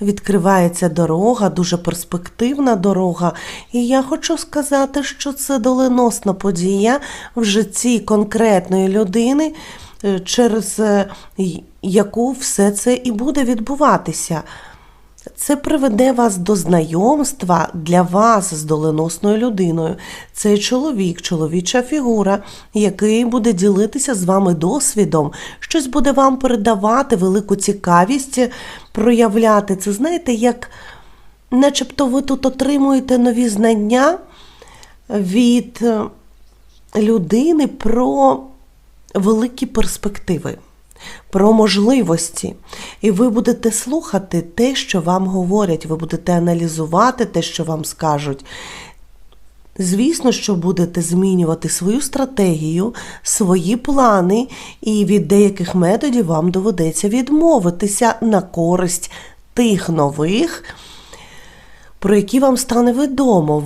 відкривається дорога, дуже перспективна дорога. І я хочу сказати, що це доленосна подія в житті конкретної людини, е, через е, яку все це і буде відбуватися. Це приведе вас до знайомства для вас з доленосною людиною. Цей чоловік, чоловіча фігура, який буде ділитися з вами досвідом, щось буде вам передавати велику цікавість, проявляти. Це знаєте, як начебто ви тут отримуєте нові знання від е, людини про великі перспективи, про можливості. І ви будете слухати те, що вам говорять, ви будете аналізувати те, що вам скажуть. Звісно, що будете змінювати свою стратегію, свої плани, і від деяких методів вам доведеться відмовитися на користь тих нових, про які вам стане відомо.